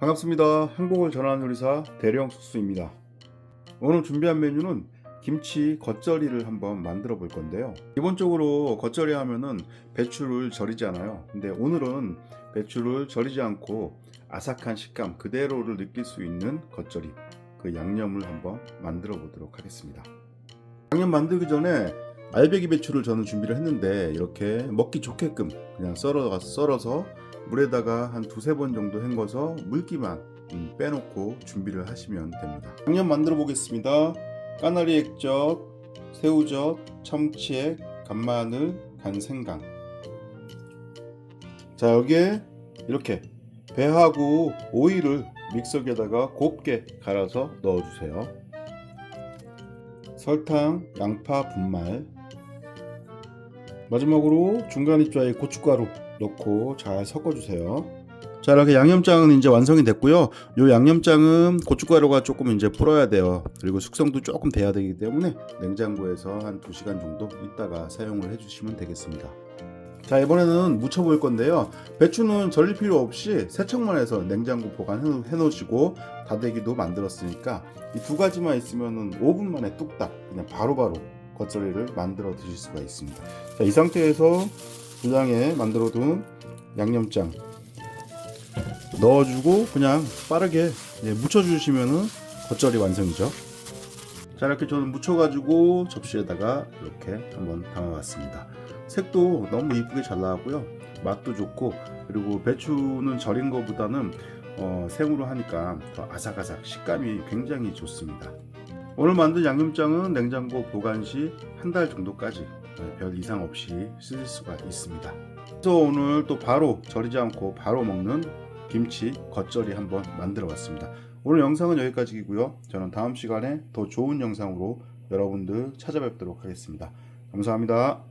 반갑습니다. 행복을 전하는 요리사 대령 숙수입니다. 오늘 준비한 메뉴는 김치 겉절이를 한번 만들어 볼 건데요. 기본적으로 겉절이 하면은 배추를 절이잖아요. 근데 오늘은 배추를 절이지 않고 아삭한 식감 그대로를 느낄 수 있는 겉절이 그 양념을 한번 만들어 보도록 하겠습니다. 양념 만들기 전에 알배기 배추를 저는 준비를 했는데 이렇게 먹기 좋게끔 그냥 썰어 썰어서 물에다가 한 두세 번 정도 헹궈서 물기만 음, 빼놓고 준비를 하시면 됩니다. 양념 만들어 보겠습니다. 까나리 액젓, 새우젓, 참치액, 간마늘, 간생강. 자 여기에 이렇게 배하고 오이를 믹서기에다가 곱게 갈아서 넣어주세요. 설탕, 양파, 분말. 마지막으로 중간 입자에 고춧가루 넣고 잘 섞어주세요. 자 이렇게 양념장은 이제 완성이 됐고요. 이 양념장은 고춧가루가 조금 이제 불어야 돼요. 그리고 숙성도 조금 돼야 되기 때문에 냉장고에서 한 2시간 정도 있다가 사용을 해주시면 되겠습니다. 자 이번에는 무쳐 볼 건데요. 배추는 절일 필요 없이 세척만 해서 냉장고 보관해 놓으시고 다대기도 만들었으니까 이 두 가지만 있으면 5분 만에 뚝딱 그냥 바로바로 겉절이를 만들어 드실 수가 있습니다. 자, 이 상태에서 주장에 만들어둔 양념장 넣어주고 그냥 빠르게 예, 묻혀주시면은 겉절이 완성이죠. 자 이렇게 저는 묻혀가지고 접시에다가 이렇게 한번 담아봤습니다. 색도 너무 이쁘게 잘 나왔고요. 맛도 좋고 그리고 배추는 절인 것보다는 어, 생으로 하니까 더 아삭아삭 식감이 굉장히 좋습니다. 오늘 만든 양념장은 냉장고 보관 시 한 달 정도까지 어, 별 이상 없이 쓰실 수가 있습니다. 그래서 오늘 또 바로 절이지 않고 바로 먹는 김치 겉절이 한번 만들어 봤습니다. 오늘 영상은 여기까지이고요. 저는 다음 시간에 더 좋은 영상으로 여러분들 찾아뵙도록 하겠습니다. 감사합니다.